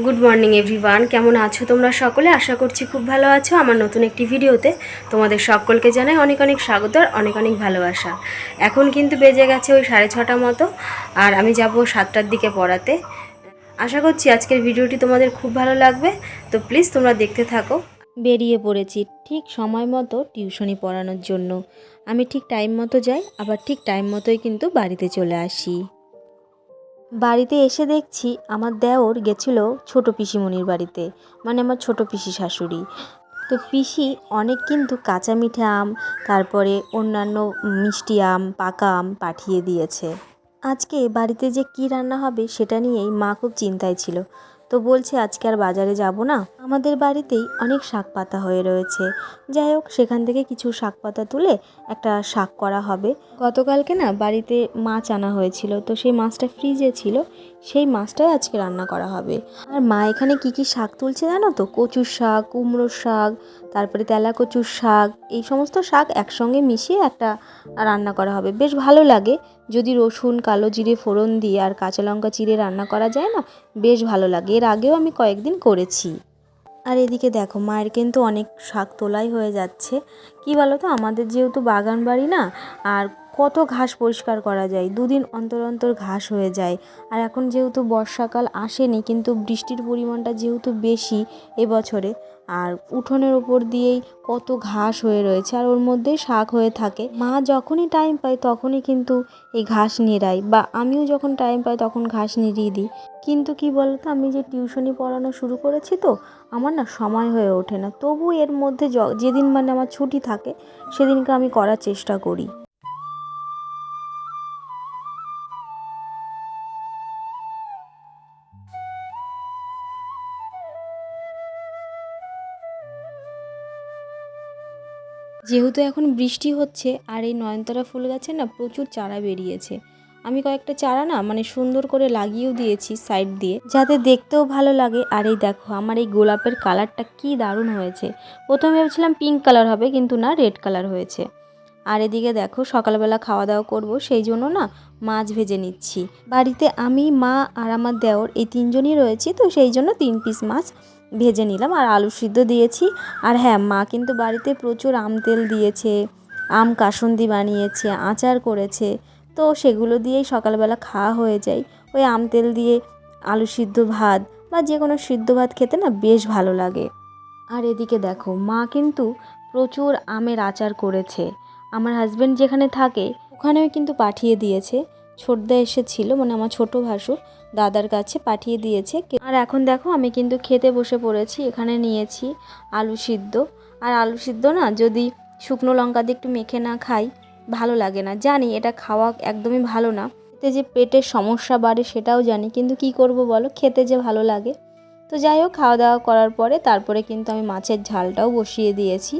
Good morning everyone কেমন আছো তোমরা সকলে? আশা করছি খুব ভালো আছো। আমার নতুন একটি ভিডিওতে তোমাদের সকলকে জানাই অনেক অনেক স্বাগত আর অনেক অনেক ভালোবাসা। এখন কিন্তু বেজে গেছে ওই সাড়ে ছটা মতো, আর আমি যাব সাতটার দিকে পড়াতে। আশা করছি আজকের ভিডিওটি তোমাদের খুব ভালো লাগবে। তো প্লিজ তোমরা দেখতে থাকো। বেরিয়ে পড়েছি ঠিক সময় মতো টিউশনি পড়ানোর জন্য। আমি ঠিক টাইম মতো যাই, আবার ঠিক টাইম মতোই কিন্তু বাড়িতে চলে আসি। বাড়িতে এসে দেখছি আমার দেওর গেছিল ছোট পিসিমণির বাড়িতে মানে আমার ছোট পিসি শাশুড়ি। তো পিসি অনেক কিন্তু কাঁচা মিঠে আম, তারপরে অন্যান্য মিষ্টি আম, পাকা আম পাঠিয়ে দিয়েছে। আজকে বাড়িতে যে কি রান্না হবে সেটা নিয়েই মা খুব চিন্তায় ছিল। তো বলছে, আজকে আর বাজারে যাব না। আমাদের বাড়িতেই অনেক শাক পাতা হয়ে রয়েছে। যাই হোক, সেখান থেকে কিছু শাক পাতা তুলে একটা শাক করা হবে। গতকালকে না বাড়িতে মাছ আনা হয়েছিল, তো সেই মাছটা ফ্রিজে ছিল। সেই মাছটাই আজকে রান্না করা হবে। আর মা এখানে কি কি শাক তুলছে জানো তো? কচুর শাক, কুমড়োর শাক, তারপরে তেলা কচুর শাক, এই সমস্ত শাক একসঙ্গে মিশিয়ে একটা রান্না করা হবে। বেশ ভালো লাগে। যদি রসুন, কালো জিরে, ফোড়ন দিয়ে আর কাঁচা লঙ্কা চিরে রান্না করা যায় না, বেশ ভালো লাগে। এর আগেও আমি কয়েকদিন করেছি। আর এদিকে দেখো, মায়ের কিন্তু অনেক শাক তোলাই হয়ে যাচ্ছে। কি বলো তো আমাদের যেহেতু বাগান বাড়ি না, আর কত ঘাস পরিষ্কার করা যায়, দুদিন অন্তর অন্তর ঘাস হয়ে যায়। আর এখন যেহেতু বর্ষাকাল আসেনি, কিন্তু বৃষ্টির পরিমাণটা যেহেতু বেশি এবছরে আর উঠোনের ওপর দিয়েই কত ঘাস হয়ে রয়েছে আর ওর মধ্যেই শাক হয়ে থাকে। মা যখনই টাইম পায় তখনই কিন্তু এই ঘাস নিড়াই বা আমিও যখন টাইম পাই তখন ঘাস নিড়িয়ে দিই। কিন্তু কি বলতো, আমি যে টিউশনি পড়ানো শুরু করেছি তো, আমার না সময় হয়ে ওঠে না। তবু এর মধ্যে যেদিন মানে আমার ছুটি থাকে, সেদিনকে আমি করার চেষ্টা করি। যেহেতু এখন বৃষ্টি হচ্ছে আর এই নয়নতারা ফুল গাছে না প্রচুর চারা বেরিয়েছে। আমি কয়েকটা চারা না মানে সুন্দর করে লাগিয়েও দিয়েছি সাইড দিয়ে, যাতে দেখতেও ভালো লাগে। আর এই দেখো, আমার এই গোলাপের কালারটা কি দারুণ হয়েছে। প্রথমে ভেবেছিলাম পিঙ্ক কালার হবে, কিন্তু না রেড কালার হয়েছে। আর এদিকে দেখো, সকালবেলা খাওয়া দাওয়া করব, সেই জন্য না মাছ ভেজে নিচ্ছি। বাড়িতে আমি, মা আর আমার দেওর এই তিনজনই রয়েছি, তো সেই জন্য তিন পিস মাছ ভেজে নিলাম আর আলু সিদ্ধ দিয়েছি। আর হ্যাঁ মা কিন্তু বাড়িতে প্রচুর আম তেল দিয়েছে, আম কাসুন্দি বানিয়েছে, আচার করেছে। তো সেগুলো দিয়েই সকালবেলা খাওয়া হয়ে যায়। ওই আম তেল দিয়ে আলু সিদ্ধ ভাত বা যে কোনো সিদ্ধ ভাত খেতে না বেশ ভালো লাগে। আর এদিকে দেখো, মা কিন্তু প্রচুর আমের আচার করেছে। আমার হাজব্যান্ড যেখানে থাকে, ওখানেও কিন্তু পাঠিয়ে দিয়েছে। ছোটদা এসেছিল মানে আমার ছোট ভাসুর, দাদার কাছে পাঠিয়ে দিয়েছে। আর এখন দেখো, আমি কিন্তু খেতে বসে পড়েছি, এখানে নিয়েছি আলু সিদ্ধ। আর আলু সিদ্ধ না, যদি শুকনো লঙ্কা দিয়ে একটু মেখে না খাই, ভালো লাগে না। জানি, এটা খাওয়া একদমই ভালো না। এতে যে পেটের সমস্যা বাড়ে সেটাও জানি, কিন্তু কি করব বলো, খেতে যে ভালো লাগে। তো যাই হোক, খাওয়া দাওয়া করার পরে তারপরে কিন্তু আমি মাছের ঝালটাও বসিয়ে দিয়েছি।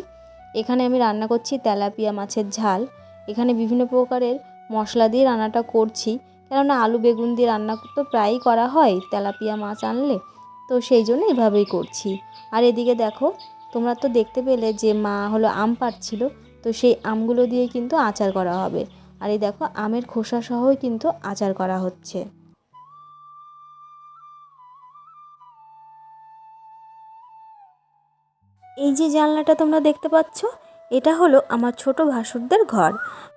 এখানে আমি রান্না করছি তেলাপিয়া মাছের ঝাল। এখানে বিভিন্ন প্রকারের মশলা দিয়ে রান্নাটা করছি। কেননা আলু বেগুন দিয়ে রান্না তো প্রায়ই করা হয়, তেলাপিয়া মাছ আনলে। তো সেই জন্য এভাবেই করছি। আর এদিকে দেখো, তোমরা তো দেখতে পেলে যে মা হলো আম পাড়ছিল, তো সেই আমগুলো দিয়ে কিন্তু আচার করা হবে। আর এই দেখো, আমের খোসা সহই কিন্তু আচার করা হচ্ছে। এই যে জানলাটা তোমরা দেখতে পাচ্ছ এটা হলো আমার ছোট ভাসুরদের ঘর।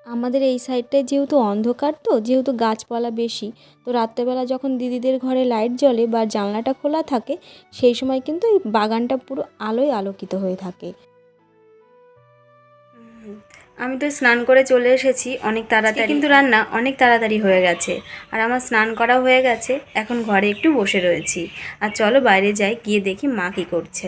আমাদের এই সাইডটায় যেহেতু অন্ধকার তো যেহেতু গাছপালা বেশি তো রাত্রেবেলা যখন দিদিদের ঘরে লাইট জ্বলে বা জানলাটা খোলা থাকে সেই সময় কিন্তু এই বাগানটা পুরো আলোয় আলোকিত হয়ে থাকে। আমি তো স্নান করে চলে এসেছি অনেক তাড়াতাড়ি। কিন্তু রান্না অনেক তাড়াতাড়ি হয়ে গেছে। আর আমার স্নান করা হয়ে গেছে এখন ঘরে একটু বসে রয়েছি। আর চলো বাইরে যাই গিয়ে দেখি মা কী করছে।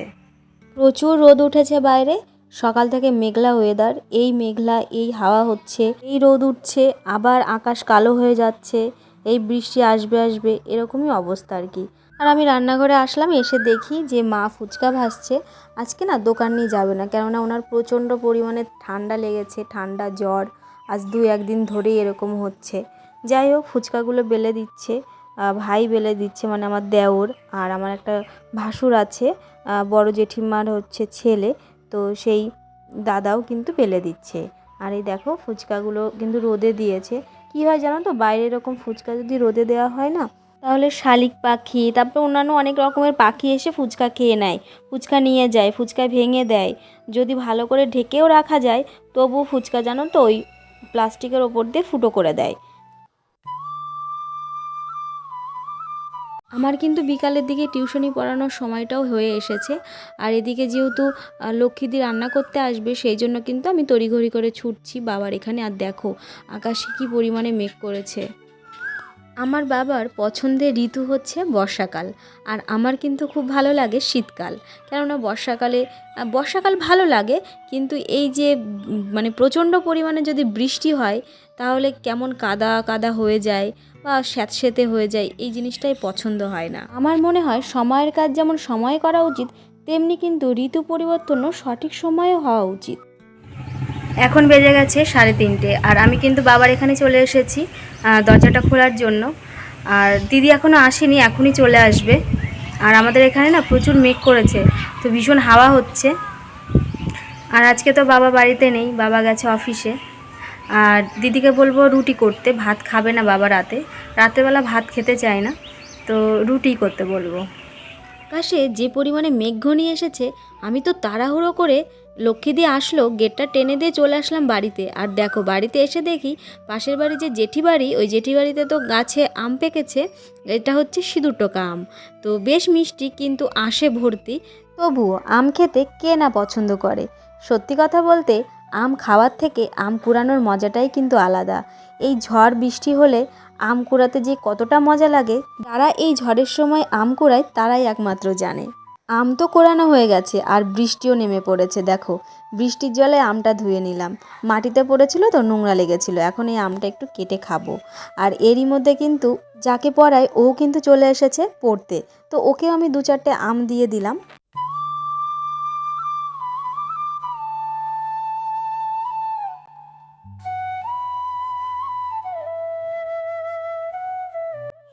প্রচুর রোদ উঠেছে বাইরে। সকাল থেকে মেঘলা ওয়েদার এই মেঘলা, এই হাওয়া হচ্ছে, এই রোদ উঠছে, আবার আকাশ কালো হয়ে যাচ্ছে, এই বৃষ্টি আসবে আসবে, এরকমই অবস্থা আর কি। আর আমি রান্নাঘরে আসলাম, এসে দেখি যে মা ফুচকা ভাসছে আজকে না দোকান নিয়ে যাবে না, কেননা ওনার প্রচণ্ড পরিমাণে ঠান্ডা লেগেছে, ঠান্ডা জ্বর, আজ দু একদিন ধরেই এরকম হচ্ছে। যাই হোক, ফুচকাগুলো বেলে দিচ্ছে ভাই বেলে দিচ্ছে মানে আমার দেওর, আর আমার একটা ভাসুর আছে বড় জেঠিমার হচ্ছে ছেলে তো সেই দাদাও কিন্তু পেলে দিচ্ছে। আর এই দেখো ফুচকাগুলো কিন্তু রোদে দিয়েছে। কি হয় জানো তো? বাইরে এরকম ফুচকা যদি রোদে দেওয়া হয় না, তাহলে শালিক পাখি, তারপরে অন্যান্য অনেক রকমের পাখি এসে ফুচকা খেয়ে নেয়। ফুচকা নিয়ে যায়, ফুচকা ভেঙে দেয়। যদি ভালো করে ঢেকেও রাখা যায় তবু ফুচকা জানো তো ওই প্লাস্টিকের ওপর দিয়ে ফুটো করে দেয়। আমার কিন্তু বিকালের দিকে টিউশনি পড়ানোর সময়টাও হয়ে এসেছে। আর এদিকে যেহেতু লক্ষ্মীদি রান্না করতে আসবে, সেই জন্য কিন্তু আমি তড়িঘড়ি করে ছুটছি, বাবার এখানে আর দেখো, আকাশে কী পরিমাণে মেঘ করেছে। আমার বাবার পছন্দের ঋতু হচ্ছে বর্ষাকাল, আর আমার কিন্তু খুব ভালো লাগে শীতকাল। কেননা বর্ষাকালে বর্ষাকাল ভালো লাগে, কিন্তু এই যে মানে প্রচণ্ড পরিমাণে যদি বৃষ্টি হয়, তাহলে কেমন কাদা কাদা হয়ে যায়। বা স্যাঁতস্যাঁতে হয়ে যায় এই জিনিসটাই পছন্দ হয় না। আমার মনে হয় সময়ের কাজ যেমন সময়ে করা উচিত তেমনি কিন্তু ঋতু পরিবর্তনও সঠিক সময়ে হওয়া উচিত। এখন বেজে গেছে সাড়ে তিনটে আর আমি কিন্তু বাবার এখানে চলে এসেছি দরজাটা খোলার জন্য। আর দিদি এখনও আসেনি এখনই চলে আসবে। আর আমাদের এখানে না প্রচুর মেঘ করেছে তো ভীষণ হাওয়া হচ্ছে। আর আজকে তো বাবা বাড়িতে নেই বাবা গেছে অফিসে। আর দিদিকে বলব রুটি করতে, ভাত খাবে না বাবা রাতে। রাতেরবেলা ভাত খেতে চায় না, তো রুটি করতে বলব। আকাশে যে পরিমাণে মেঘ ঘনিয়ে এসেছে, আমি তো তাড়াহুড়ো করে লক্ষ্মী দিয়ে আসলো, গেটটা টেনে দিয়ে চলে আসলাম বাড়িতে। আর দেখো, বাড়িতে এসে দেখি পাশের বাড়ি যে জেঠি বাড়ি ওই জেঠি বাড়িতে তো গাছে আম পেকেছে, এটা হচ্ছে সিঁদুর টোকা আম। তো বেশ মিষ্টি, কিন্তু আশে ভর্তি। তবুও আম খেতে কে না পছন্দ করে? সত্যি কথা বলতে আম খাওয়ার থেকে আম কুড়ানোর মজাটাই কিন্তু আলাদা। এই ঝড় বৃষ্টি হলে আম কুড়াতে যে কতটা মজা লাগে, যারা এই ঝড়ের সময় আম কুড়ায় তারাই একমাত্র জানে। আম তো কোরানো হয়ে গেছে আর বৃষ্টিও নেমে পড়েছে, দেখো। বৃষ্টির জলে আমটা ধুয়ে নিলাম। মাটিতে পড়েছিল তো, নোংরা লেগেছিল। এখন এই আমটা একটু কেটে খাব। আর এরই মধ্যে কিন্তু যাকে পড়ায় ও কিন্তু চলে এসেছে পড়তে। তো ওকেও আমি দু চারটে আম দিয়ে দিলাম।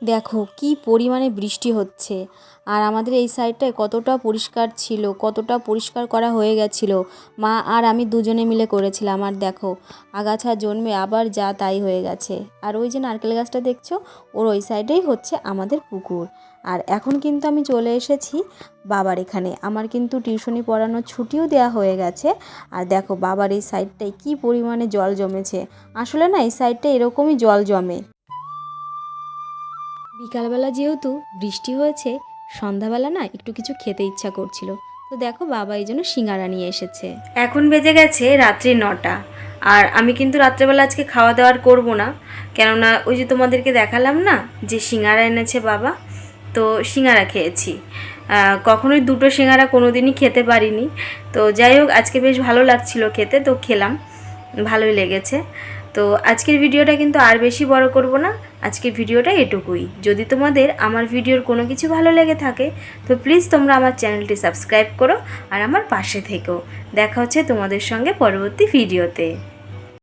দেখো কি পরিমাণে বৃষ্টি হচ্ছে। আর আমাদের এই সাইডটায় কতটা পরিষ্কার ছিল, কতটা পরিষ্কার করা হয়ে গেছিল। মা আর আমি দুজনে মিলে করেছিলাম। আর দেখো, আগাছা জন্মে আবার যা তাই হয়ে গেছে। আর ওই যে নারকেল গাছটা দেখছ, ওর ওই সাইডেই হচ্ছে আমাদের পুকুর। আর এখন কিন্তু আমি চলে এসেছি বাবার এখানে। আমার কিন্তু টিউশনি পড়ানোর ছুটিও দেওয়া হয়ে গেছে। আর দেখো, বাবার এই সাইডটায় কি পরিমাণে জল জমেছে। আসলে না, এই সাইডটা এরকমই জল জমে। বিকালবেলা যেহেতু বৃষ্টি হয়েছে, সন্ধ্যাবেলা না একটু কিছু খেতে ইচ্ছা করছিল। তো দেখো বাবা এই জন্য সিঙ্গারা নিয়ে এসেছে। এখন বেজে গেছে রাত্রি নটা। আর আমি কিন্তু রাত্রেবেলা আজকে খাওয়া দাওয়ার করব না। কেননা ওই যে তোমাদেরকে দেখালাম না যে সিঙ্গারা এনেছে বাবা, তো সিঙ্গারা খেয়েছি। কখনোই দুটো সিঙ্গারা কোনো দিনই খেতে পারিনি। তো যাই হোক, আজকে বেশ ভালো লাগছিল খেতে, তো খেলাম। ভালোই লেগেছে। তো আজকের ভিডিওটা কিন্তু আর বেশি বড় করব না। আজকের ভিডিওটা এটুকুই। যদি তোমাদের আমার ভিডিওর কোনো কিছু ভালো লেগে থাকে, তো প্লিজ তোমরা আমার চ্যানেলটি সাবস্ক্রাইব করো আর আমার পাশে থেকেও দেখা হচ্ছে তোমাদের সঙ্গে পরবর্তী ভিডিওতে।